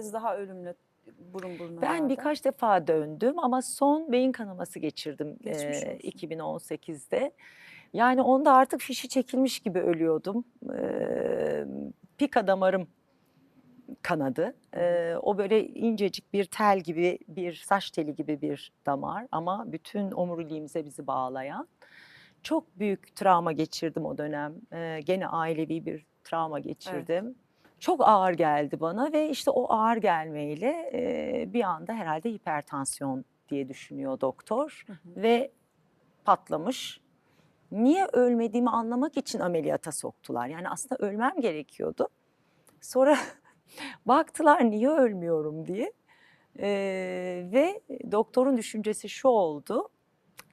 kez daha ölümle burun buruna Ben geldi? birkaç defa döndüm ama son beyin kanaması geçirdim olsun. 2018'de. Yani onda artık fişi çekilmiş gibi ölüyordum. Eee pika damarım kanadı. Eee, o böyle incecik bir tel gibi, bir saç teli gibi bir damar ama bütün omuriliğimize bizi bağlayan. Çok büyük travma geçirdim o dönem. Eee, gene ailevi bir travma geçirdim. Çok ağır geldi bana ve işte o ağır gelmeyle eee, bir anda herhalde hipertansiyon diye düşünüyor doktor Hı hı. ve patlamış. Niye ölmediğimi anlamak için ameliyata soktular. Yani aslında ölmem gerekiyordu. Sonra baktılar niye ölmüyorum diye. Eee, ve doktorun düşüncesi şu oldu.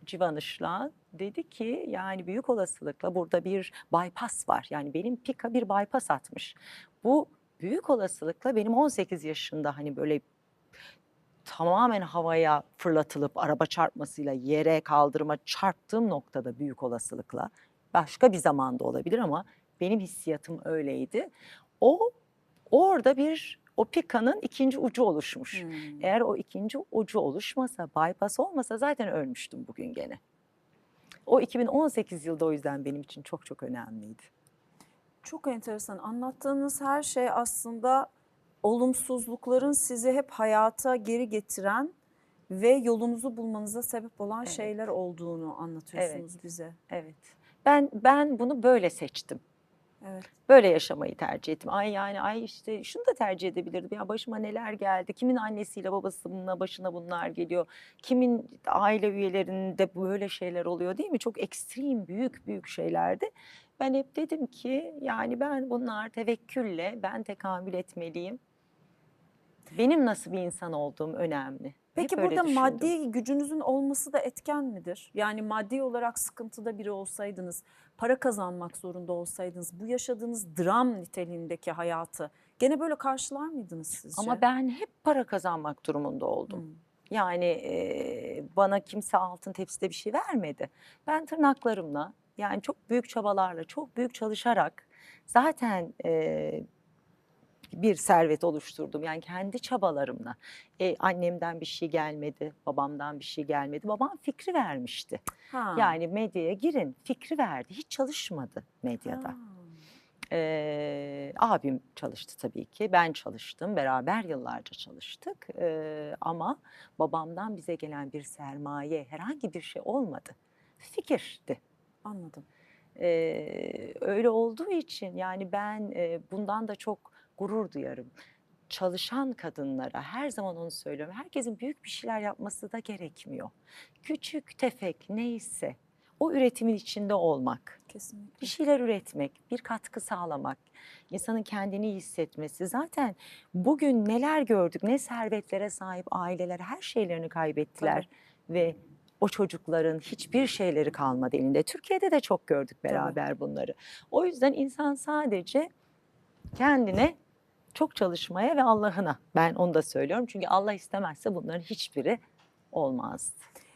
Civan Işık'la dedi ki yani büyük olasılıkla burada bir bypass var. Yani benim pika bir bypass atmış. Bu büyük olasılıkla benim 18 yaşında hani böyle tamamen havaya fırlatılıp araba çarpmasıyla yere kaldırıma çarptığım noktada büyük olasılıkla başka bir zamanda olabilir ama benim hissiyatım öyleydi. O orada bir o pikanın ikinci ucu oluşmuş. Hmm. Eğer o ikinci ucu oluşmasa, bypass olmasa zaten ölmüştüm bugün gene. O 2018 yılda o yüzden benim için çok çok önemliydi. Çok enteresan. Anlattığınız her şey aslında olumsuzlukların sizi hep hayata geri getiren ve yolunuzu bulmanıza sebep olan Evet. şeyler olduğunu anlatıyorsunuz bize. Evet. Ben ben bunu böyle seçtim. Evet. Böyle yaşamayı tercih ettim. Ay yani ay işte şunu da tercih edebilirdim. Ya başıma neler geldi. Kimin annesiyle babasının başına bunlar geliyor. Kimin aile üyelerinde böyle şeyler oluyor değil mi? Çok ekstrem büyük büyük şeylerdi. Ben hep dedim ki yani ben bunlar tevekkülle ben tekamül etmeliyim. Benim nasıl bir insan olduğum önemli. Peki Hep burada maddi gücünüzün olması da etken midir? Yani maddi olarak sıkıntıda biri olsaydınız, para kazanmak zorunda olsaydınız, bu yaşadığınız dram niteliğindeki hayatı gene böyle karşılar mıydınız sizce? Ama ben hep para kazanmak durumunda oldum. Hmm. Yani e, bana kimse altın tepside bir şey vermedi. Ben tırnaklarımla yani çok büyük çabalarla, çok büyük çalışarak zaten e, bir servet oluşturdum. Yani kendi çabalarımla. E, annemden bir şey gelmedi, babamdan bir şey gelmedi. Babam fikri vermişti. Ha. Yani medyaya girin, fikri verdi. Hiç çalışmadı medyada. Ha. Ee, abim çalıştı tabii ki. Ben çalıştım. Beraber yıllarca çalıştık. Ee, ama babamdan bize gelen bir sermaye, herhangi bir şey olmadı. Fikirdi. Anladım. Ee, öyle olduğu için yani ben e, bundan da çok gurur duyarım. Çalışan kadınlara her zaman onu söylüyorum. Herkesin büyük bir şeyler yapması da gerekmiyor. Küçük, tefek neyse o üretimin içinde olmak Kesinlikle. bir şeyler üretmek, bir katkı sağlamak, insanın kendini iyi hissetmesi. Zaten bugün neler gördük, ne servetlere sahip aileler her şeylerini kaybettiler ve o çocukların hiçbir şeyleri kalmadı elinde. Türkiye'de de çok gördük beraber bunları. O yüzden insan sadece kendine çok çalışmaya ve Allah'ına ben onu da söylüyorum. Çünkü Allah istemezse bunların hiçbiri olmazdı.